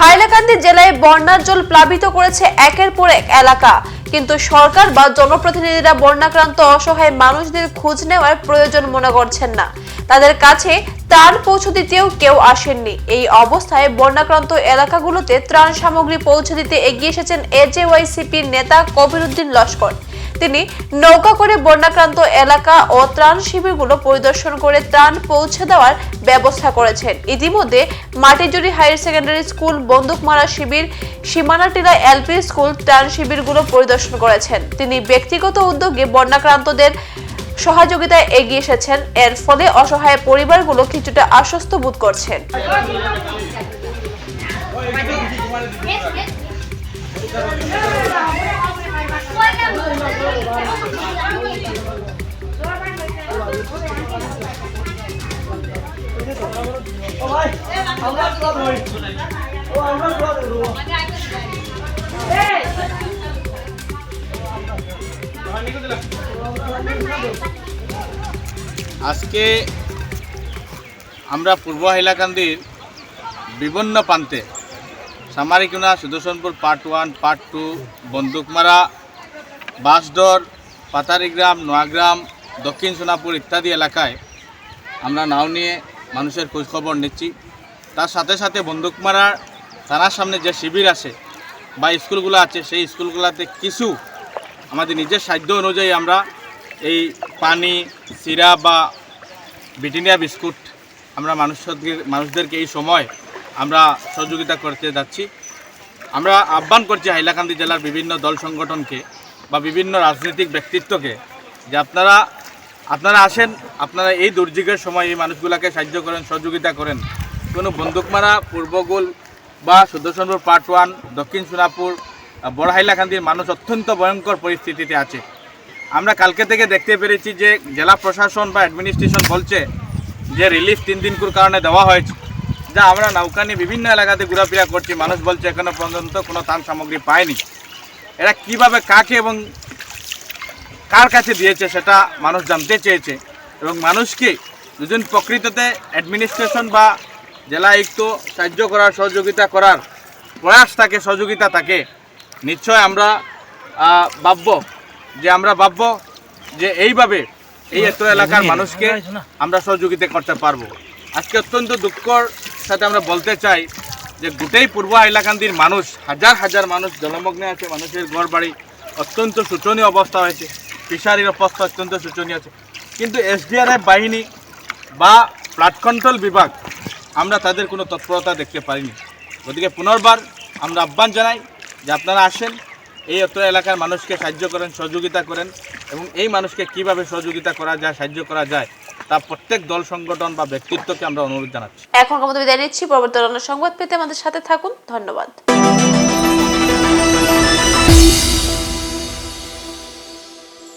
হাইলাকান্দি জেলায় বন্যার জল প্লাবিত করেছে একের পর এক এলাকা। কিন্তু সরকার বা জনপ্রতিনিধিরা বন্যাক্রান্ত অসহায় মানুষদের খোঁজ নেওয়ার প্রয়োজন মনে করছেন না। তাদের কাছে ত্রাণ পৌঁছে দিতেও কেউ আসেননি। এই অবস্থায় বন্যাক্রান্ত এলাকাগুলোতে ত্রাণ সামগ্রী পৌঁছে দিতে এগিয়ে এসেছেন এজেওয়াইসিপির নেতা কবিরুদ্দিন লস্কর। তিনি নৌকা করে বন্যাক্রান্ত এলাকা ও ত্রাণ শিবিরগুলো পরিদর্শন করে ত্রাণ পৌঁছে দেওয়ার ব্যবস্থা করেছেন। ইতিমধ্যে Matijuri higher secondary school, Bandukmara শিবির, সীমানাটিলা এলপি স্কুল ত্রাণ শিবিরগুলো পরিদর্শন করেছেন। তিনি ব্যক্তিগত উদ্যোগে বন্যাক্রান্তদের সহযোগিতায় এগিয়ে এসেছেন। এর ফলে অসহায় পরিবারগুলো কিছুটা আশ্বস্ত বোধ করছেন। আজকে আমরা পূর্ব হাইলাকান্দির বিভিন্ন প্রান্তে Samarikuna Sudarshanpur part one part two Bandukmara Banshdor Patarigram, Noagram, Dakshin Sonapur ইত্যাদি এলাকায় আমরা নাও নিয়ে মানুষের খোঁজখবর নিচ্ছি। তার সাথে সাথে বন্দুকমারার থানার সামনে যে শিবির আছে বা স্কুলগুলো আছে, সেই স্কুলগুলোতে কিছু আমাদের নিজের সাধ্য অনুযায়ী আমরা এই পানি, সিরা বা ব্রিটানিয়া বিস্কুট আমরা মানুষদেরকে মানুষদেরকে এই সময় আমরা সহযোগিতা করতে যাচ্ছি। আমরা আহ্বান করছি হাইলাকান্দি জেলার বিভিন্ন দল সংগঠনকে বা বিভিন্ন রাজনৈতিক ব্যক্তিত্বকে যে আপনারা আপনারা আসেন, আপনারা এই দুর্যোগের সময় এই মানুষগুলোকে সাহায্য করেন, সহযোগিতা করেন। কোনো বন্দুকমারা পূর্বগুল বা সুদর্শনপুর পার্ট ওয়ান দক্ষিণ সোনাপুর বড় হাইলাকান্দির মানুষ অত্যন্ত ভয়ঙ্কর পরিস্থিতিতে আছে। আমরা কালকে থেকে দেখতে পেরেছি যে জেলা প্রশাসন বা অ্যাডমিনিস্ট্রেশন বলছে যে রিলিফ তিন দিন করে কারণে দেওয়া হয়েছে। যা আমরা নৌকানি বিভিন্ন এলাকাতে ঘোরাফেরা করছি। মানুষ বলছে এখনও পর্যন্ত কোনো ত্রাণ সামগ্রী পায়নি। এরা কীভাবে কাকে এবং কার কাছে দিয়েছে সেটা মানুষ জানতে চেয়েছে। এবং মানুষকে দুজন প্রকৃততে অ্যাডমিনিস্ট্রেশন বা জেলা আয়ুক্ত সাহায্য করার সহযোগিতা করার প্রয়াস থাকে সহযোগিতা থাকে নিশ্চয় আমরা ভাবব যে আমরা ভাবব যে এইভাবে এই এত এলাকার মানুষকে আমরা সহযোগিতা করতে পারব। আজকে অত্যন্ত দুঃখর সাথে আমরা বলতে চাই যে গোটেই পূর্ব হাইলাকান্দির মানুষ, হাজার হাজার মানুষ, জলমগ্নে আছে, মানুষের ঘর বাড়ি অত্যন্ত শোচনীয় অবস্থা হয়েছে, ফিশারির অবস্থা অত্যন্ত শোচনীয় আছে। কিন্তু এসডিআরএফ বাহিনী বা ফ্লাড কন্ট্রোল বিভাগ, আমরা তাদের কোনো তৎপরতা দেখতে পারিনি। গতিকে পুনর্বার আমরা আহ্বান জানাই যে আপনারা আসেন, এই অত্র এলাকার মানুষকে সাহায্য করেন, সহযোগিতা করেন এবং এই মানুষকে কীভাবে সহযোগিতা করা যায়, সাহায্য করা যায় তা প্রত্যেক দল, সংগঠন বা ব্যক্তিত্বকে আমরা অনুরোধ জানাচ্ছি। এখন আমাদের বিদায় নিচ্ছি। পরবর্তী সংবাদ পেতে আমাদের সাথে থাকুন। ধন্যবাদ।